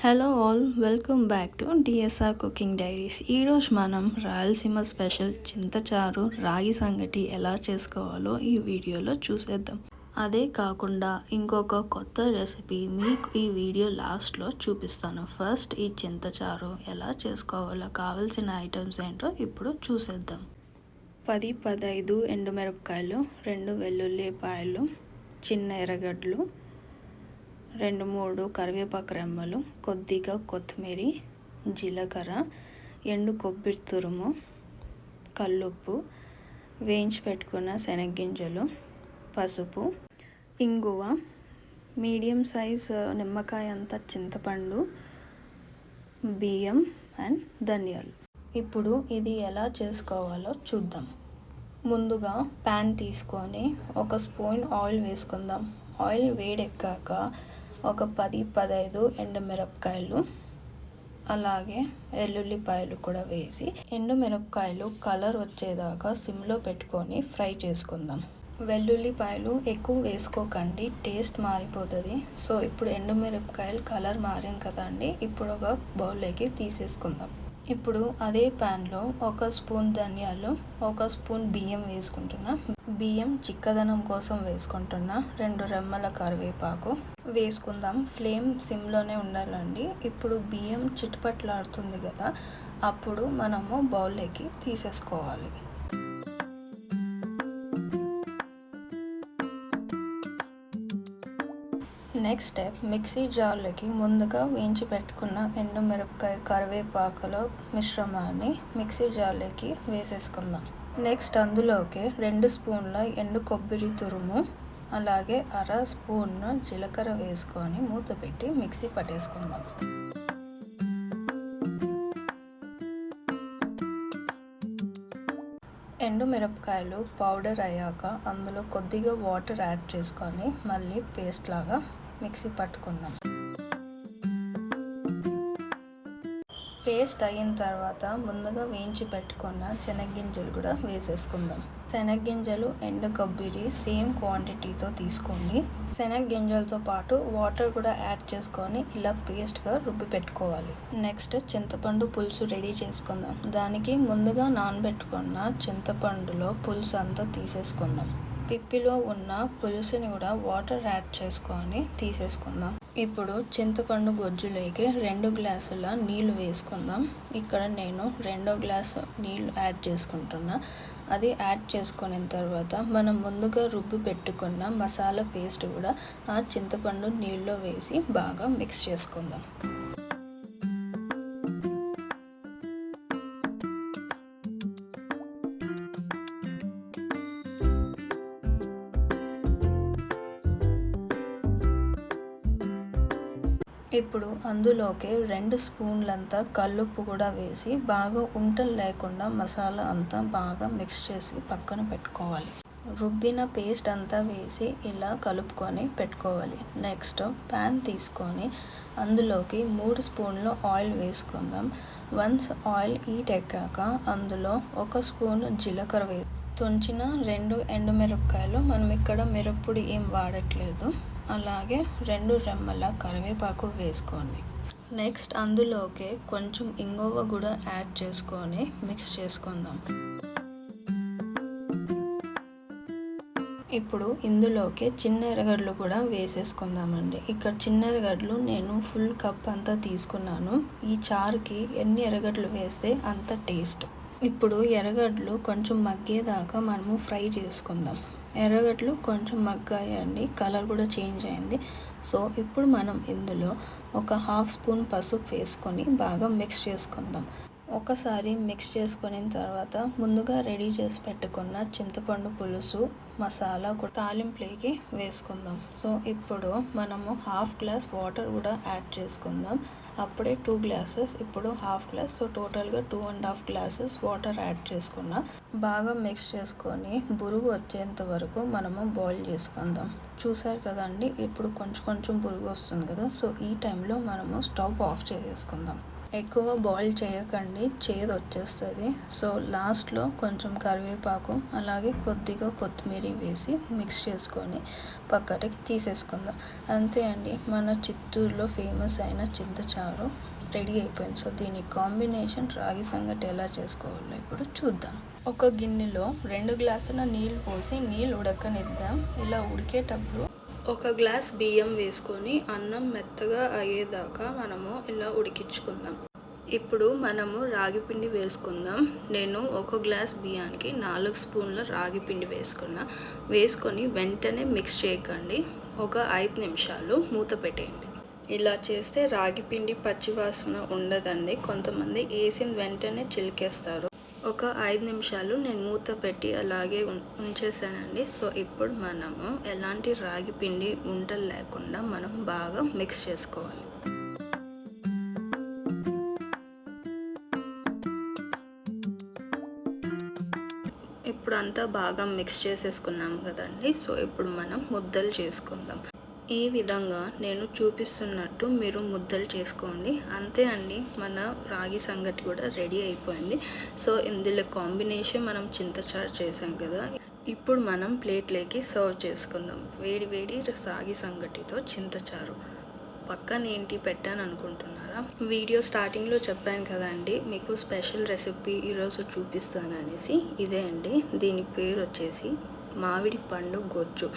Hello all welcome back to DSR cooking diaries ఈరోజు మనం Rayalaseema special చింతచారు రాగి సంగటి ఎలా చేసుకోవాలో ఈ వీడియోలో చూసేద్దాం. అదే కాకుండా ఇంకొక కొత్త రెసిపీ మీకు ఈ వీడియో లాస్ట్లో చూపిస్తాను. ఫస్ట్ ఈ చింతచారు ఎలా చేసుకోవాలో కావాల్సిన ఐటమ్స్ ఏంటో ఇప్పుడు చూసేద్దాం. పది పదైదు ఎండుమిరపకాయలు రెండు వెల్లుల్లిపాయలు చిన్న ఎర్రగడ్డలు రెండు మూడు కరివేపాకు రెమ్మలు కొద్దిగా కొత్తిమీర జీలకర్ర ఎండు కొబ్బరి తురుము కల్లుప్పు వేయించి పెట్టుకున్న శనగ్గింజలు పసుపు ఇంగువ మీడియం సైజ్ నిమ్మకాయ అంతా చింతపండు బియ్యం అండ్ ధనియాలు. ఇప్పుడు ఇది ఎలా చేసుకోవాలో చూద్దాం. ముందుగా ప్యాన్ తీసుకొని ఒక స్పూన్ ఆయిల్ వేసుకుందాం. ఆయిల్ వేడెక్కాక ఒక పది పదహైదు ఎండుమిరపకాయలు అలాగే వెల్లుల్లిపాయలు కూడా వేసి ఎండుమిరపకాయలు కలర్ వచ్చేదాకా సిమ్లో పెట్టుకొని ఫ్రై చేసుకుందాం. వెల్లుల్లిపాయలు ఎక్కువ వేసుకోకండి టేస్ట్ మారిపోతుంది. సో ఇప్పుడు ఎండుమిరపకాయలు కలర్ మారింది కదండి ఇప్పుడు ఒక బౌల్లోకి తీసేసుకుందాం. ఇప్పుడు అదే ప్యాన్లో ఒక స్పూన్ ధనియాలు ఒక స్పూన్ బియ్యం వేసుకుంటున్నా. బియ్యం చిక్కదనం కోసం వేసుకుంటున్నా. రెండు రెమ్మల కరివేపాకు వేసుకుందాం. ఫ్లేమ్ సిమ్లోనే ఉండాలండి. ఇప్పుడు బియ్యం చిట్పట్లాడుతుంది కదా అప్పుడు మనము బౌల్లోకి తీసేసుకోవాలి. నెక్స్ట్ స్టెప్ మిక్సీ జార్లోకి ముందుగా వేయించి పెట్టుకున్న ఎండు మిరపకాయ కరివేపాకులో మిశ్రమాన్ని మిక్సీ జార్లోకి వేసేసుకుందాం. నెక్స్ట్ అందులోకి రెండు స్పూన్ల ఎండు కొబ్బరి తురుము అలాగే అర స్పూన్ జీలకర్ర వేసుకొని మూత పెట్టి మిక్సీ పట్టేసుకుందాం. ఎండు మిరపకాయలు పౌడర్ అయ్యాక అందులో కొద్దిగా వాటర్ యాడ్ చేసుకొని మళ్ళీ పేస్ట్ లాగా మిక్సీ పట్టుకుందాం. పేస్ట్ అయిన తర్వాత ముందుగా వేయించి పెట్టుకున్న శనగ్గింజలు కూడా వేసేసుకుందాం. శనగ్గింజలు ఎండ కొబ్బరి సేమ్ క్వాంటిటీతో తీసుకోండి. శనగ్గింజలతో పాటు వాటర్ కూడా యాడ్ చేసుకొని ఇలా పేస్ట్గా రుబ్బి పెట్టుకోవాలి. నెక్స్ట్ చింతపండు పులుసు రెడీ చేసుకుందాం. దానికి ముందుగా నానబెట్టుకున్న చింతపండులో పులుసు అంతా తీసేసుకుందాం. పిప్పిలో ఉన్న పులుసుని కూడా వాటర్ యాడ్ చేసుకొని తీసేసుకుందాం. ఇప్పుడు చింతపండు గొజ్జులోకి రెండు గ్లాసుల నీళ్ళు వేసుకుందాం. ఇక్కడ నేను రెండో గ్లాసు నీళ్ళు యాడ్ చేసుకుంటున్నా. అది యాడ్ చేసుకున్న తర్వాత మనం ముందుగా రుబ్బి పెట్టుకున్న మసాలా పేస్ట్ కూడా ఆ చింతపండు నీళ్ళలో వేసి బాగా మిక్స్ చేసుకుందాం. ఇప్పుడు అందులోకి రెండు స్పూన్లంతా కల్లుప్పు కూడా వేసి బాగా ఉంటలు లేకుండా మసాలా అంతా బాగా మిక్స్ చేసి పక్కన పెట్టుకోవాలి. రుబ్బిన పేస్ట్ అంతా వేసి ఇలా కలుపుకొని పెట్టుకోవాలి. నెక్స్ట్ ప్యాన్ తీసుకొని అందులోకి మూడు స్పూన్లు ఆయిల్ వేసుకుందాం. వన్స్ ఆయిల్ హీట్ ఎక్కాక అందులో ఒక స్పూన్ జీలకర్ర వే తుంచిన రెండు ఎండుమిరపకాయలు మనం ఇక్కడ మిరప్పొడి ఏం వాడట్లేదు. అలాగే రెండు రెమ్మల కరివేపాకు వేసుకోండి. నెక్స్ట్ అందులోకి కొంచెం ఇంగువ కూడా యాడ్ చేసుకొని మిక్స్ చేసుకుందాం. ఇప్పుడు ఇందులోకి చిన్న ఎరగడ్లు కూడా వేసేసుకుందామండి. ఇక్కడ చిన్న ఎరగడ్లు నేను ఫుల్ కప్ అంతా తీసుకున్నాను. ఈ చారుకి ఎన్ని ఎరగడ్లు వేస్తే అంత టేస్ట్ ఇప్పుడు ఎరగడ్లు కొంచెం మగ్గేదాకా మనము ఫ్రై చేసుకుందాం. ఎర్రగడ్డలు కొంచెం మగ్గాయండి కలర్ కూడా చేంజ్ అయింది. సో ఇప్పుడు మనం ఇందులో ఒక హాఫ్ స్పూన్ పసుపు వేసుకొని బాగా మిక్స్ చేసుకుందాం. ఒకసారి మిక్స్ చేసుకున్న తర్వాత ముందుగా రెడీ చేసి పెట్టుకున్న చింతపండు పులుసు మసాలా తాలింపులోకి వేసుకుందాం. సో ఇప్పుడు మనము హాఫ్ గ్లాస్ వాటర్ కూడా యాడ్ చేసుకుందాం. అప్పుడే టూ గ్లాసెస్ ఇప్పుడు హాఫ్ గ్లాస్ సో టోటల్గా two and half glasses water add చేసుకున్నాం. బాగా మిక్స్ చేసుకొని బురుగు వచ్చేంత వరకు మనము బాయిల్ చేసుకుందాం. చూసారు కదండి ఇప్పుడు కొంచెం కొంచెం బురుగు వస్తుంది కదా సో ఈ టైంలో మనము స్టవ్ ఆఫ్ చేసేసుకుందాం. ఎక్కువ బాయిల్ చేయకండి చేదు వచ్చేస్తుంది. సో లాస్ట్లో కొంచెం కరివేపాకు అలాగే కొద్దిగా కొత్తిమీర వేసి మిక్స్ చేసుకొని పక్కకి తీసేసుకుందాం. అంతే అండి మన చిత్తూరులో ఫేమస్ అయిన చింతచారు రెడీ అయిపోయింది. సో దీని కాంబినేషన్ రాగి సంగటి ఎలా చేసుకోవాలో ఇప్పుడు చూద్దాం. ఒక గిన్నెలో రెండు గ్లాసుల నీళ్ళు పోసి నీళ్ళు ఉడకనిద్దాం. ఇలా ఉడికేటప్పుడు ఒక గ్లాస్ బియ్యం వేసుకొని అన్నం మెత్తగా అయ్యేదాకా మనము ఇలా ఉడికించుకుందాం. ఇప్పుడు మనము రాగి పిండి వేసుకుందాం. నేను ఒక గ్లాస్ బియ్యానికి నాలుగు స్పూన్ల రాగి పిండి వేసుకున్నా. వేసుకొని వెంటనే మిక్స్ చేయకండి. ఒక ఐదు నిమిషాలు మూత పెట్టేయండి. ఇలా చేస్తే రాగి పిండి పచ్చివాసన ఉండదండి. కొంతమంది వేసిన వెంటనే చిలికేస్తారు. ఒక ఐదు నిమిషాలు నేను మూత పెట్టి అలాగే ఉంచేసానండి. సో ఇప్పుడు మనము ఎలాంటి రాగి పిండి ఉండలు లేకుండా మనం బాగా మిక్స్ చేసుకోవాలి. ఇప్పుడు అంతా బాగా మిక్స్ చేసేసుకున్నాం కదండి. సో ఇప్పుడు మనం ముద్దలు చేసుకుందాం. ఈ విధంగా నేను చూపిస్తున్నట్టు మీరు ముద్దలు చేసుకోండి. అంతే అండి మన రాగి సంగటి కూడా రెడీ అయిపోయింది. సో ఇందులో కాంబినేషన్ మనం చింతచారు చేసాం కదా. ఇప్పుడు మనం ప్లేట్లోకి సర్వ్ చేసుకుందాం. వేడి వేడి రాగి సంగటితో చింతచారు పక్కన ఏంటి పెట్టాను అనుకుంటున్నారా? వీడియో స్టార్టింగ్లో చెప్పాను కదండి మీకు స్పెషల్ రెసిపీ ఈరోజు చూపిస్తాను అనేసి. ఇదే అండి దీని పేరు వచ్చేసి మామిడి పండు గొజ్జు.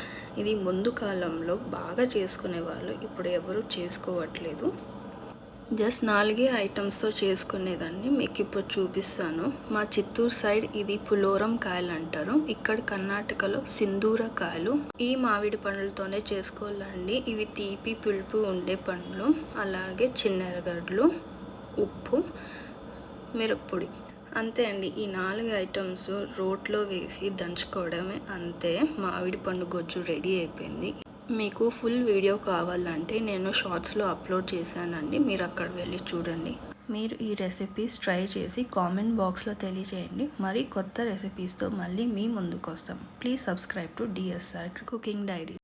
ఇది ముందు కాలంలో బాగా చేసుకునేవాళ్ళు ఇప్పుడు ఎవరు చేసుకోవట్లేదు. జస్ట్ నాలుగే ఐటమ్స్తో చేసుకునేదాన్ని మీకు ఇప్పుడు చూపిస్తాను. మా చిత్తూరు సైడ్ ఇది పులోరం కాయలు అంటారు. ఇక్కడ కర్ణాటకలో సింధూర కాయలు. ఈ మామిడి పండ్లతోనే చేసుకోవాలండి. ఇవి తీపి పులుపు ఉండే పండ్లు. అలాగే చిన్నెరగడ్లు ఉప్పు మిరప్పొడి. అంతే అండి. ఈ నాలుగు ఐటమ్స్ రోట్లో వేసి దంచుకోవడమే అంతే. మామిడి పండు గొజ్జు రెడీ అయిపోయింది. మీకు ఫుల్ వీడియో కావాలంటే నేను షార్ట్స్లో అప్లోడ్ చేశానండి. మీరు అక్కడ వెళ్ళి చూడండి. మీరు ఈ రెసిపీస్ ట్రై చేసి కామెంట్ బాక్స్లో తెలియజేయండి. మరి కొత్త రెసిపీస్తో మళ్ళీ మీ ముందుకు వస్తాం. Please subscribe to DSR cooking diary.